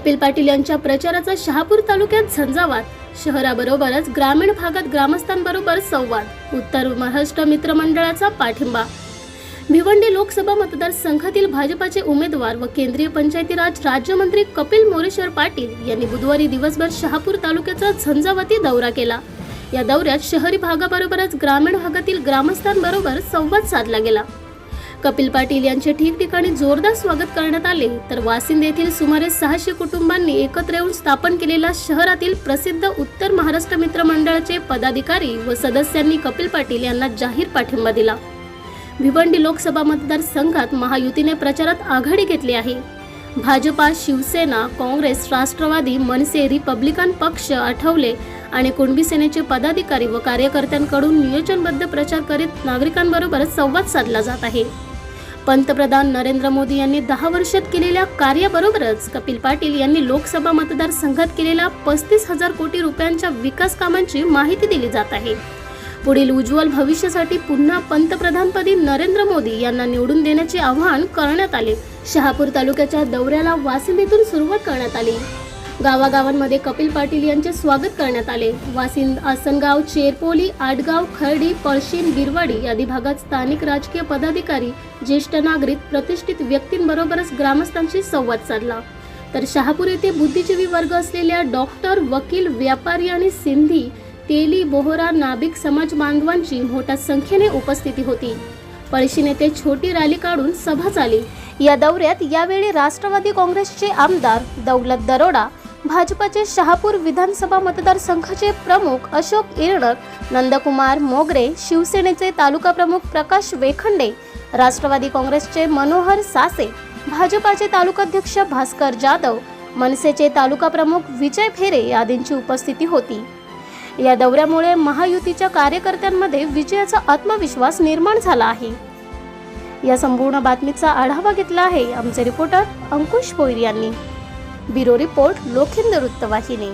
कपिल पाटील यांच्या प्रचाराचा शहापूर तालुक्यात झंझावात. शहराबरोबरच ग्रामीण भागात ग्रामस्थांबरोबर संवाद. उत्तर महाराष्ट्र मित्रमंडळाचा पाठिंबा. भिवंडी लोकसभा मतदारसंघातील भाजपाचे उमेदवार व केंद्रीय पंचायती राज राज्यमंत्री कपिल मोरेश्वर पाटील यांनी बुधवारी दिवसभर शहापूर तालुक्याचा झंझावाती दौरा केला. या दौऱ्यात शहरी भागाबरोबरच ग्रामीण भागातील ग्रामस्थांबरोबर संवाद साधला गेला. कपिल पाटील यांचे ठिकठिकाणी जोरदार स्वागत करण्यात आले. तर वासिंद येथील सुमारे सहाशे कुटुंबांनी एकत्र येऊन स्थापन केलेल्या शहरातील प्रसिद्ध उत्तर महाराष्ट्र मित्र मंडळाचे पदाधिकारी व सदस्यांनी कपिल पाटील यांना जाहीर पाठिंबा दिला. भिवंडी लोकसभा मतदारसंघात महायुतीने प्रचारात आघाडी घेतली आहे. भाजपा शिवसेना काँग्रेस राष्ट्रवादी मनसे रिपब्लिकन पक्ष आठवले आणि कुणबी सेनेचे पदाधिकारी व कार्यकर्त्यांकडून नियोजनबद्ध प्रचार करीत नागरिकांबरोबर संवाद साधला जात आहे. पंतप्रधान नरेंद्र मोदी यांनी दहा वर्षात केलेल्या कार्याबरोबरच कपिल पाटील यांनी लोकसभा मतदारसंघात केलेल्या पस्तीस हजार कोटी रुपयांच्या विकास कामांची माहिती दिली जात आहे. पुढील उज्ज्वल भविष्यासाठी पुन्हा पंतप्रधानपदी नरेंद्र मोदी यांना निवडून देण्याचे आवाहन करण्यात आले. शहापूर तालुक्याच्या दौऱ्याला वासिंद येथून सुरुवात करण्यात आली. गावागावांमध्ये कपिल पाटील यांचे स्वागत करण्यात आले. वासिंद आसनगाव चेरपोली आडगाव खर्डी पळशीन गिरवाडी आदी भागात स्थानिक राजकीय पदाधिकारी ज्येष्ठ नागरिक प्रतिष्ठित व्यक्तींबरोबरच ग्रामस्थांशी संवाद साधला. तर शहापूर येथे बुद्धिजीवी वर्ग असलेल्या डॉक्टर वकील व्यापारी आणि सिंधी तेली बोहरा नाभिक समाज बांधवांची मोठ्या संख्येने उपस्थिती होती. पळशी येथे छोटी रॅली काढून सभा झाली. या दौऱ्यात यावेळी राष्ट्रवादी काँग्रेसचे आमदार दौलत दरोडा भाजपाचे शहापूर विधानसभा मतदारसंघाचे प्रमुख अशोक इरडक नंदकुमार मोगरे शिवसेनेचे तालुका प्रमुख प्रकाश वेखंडे राष्ट्रवादी काँग्रेसचे मनोहर सासे भाजपाचे तालुकाध्यक्ष भास्कर जाधव मनसेचे तालुका प्रमुख विजय फेरे आदींची उपस्थिती होती. या दौऱ्यामुळे महायुतीच्या कार्यकर्त्यांमध्ये विजयाचा आत्मविश्वास निर्माण झाला आहे. या संपूर्ण बातमीचा आढावा घेतला आहे आमचे रिपोर्टर अंकुश पोईर यांनी. ब्युरो रिपोर्ट लोखिंद वृत्तवाहिनी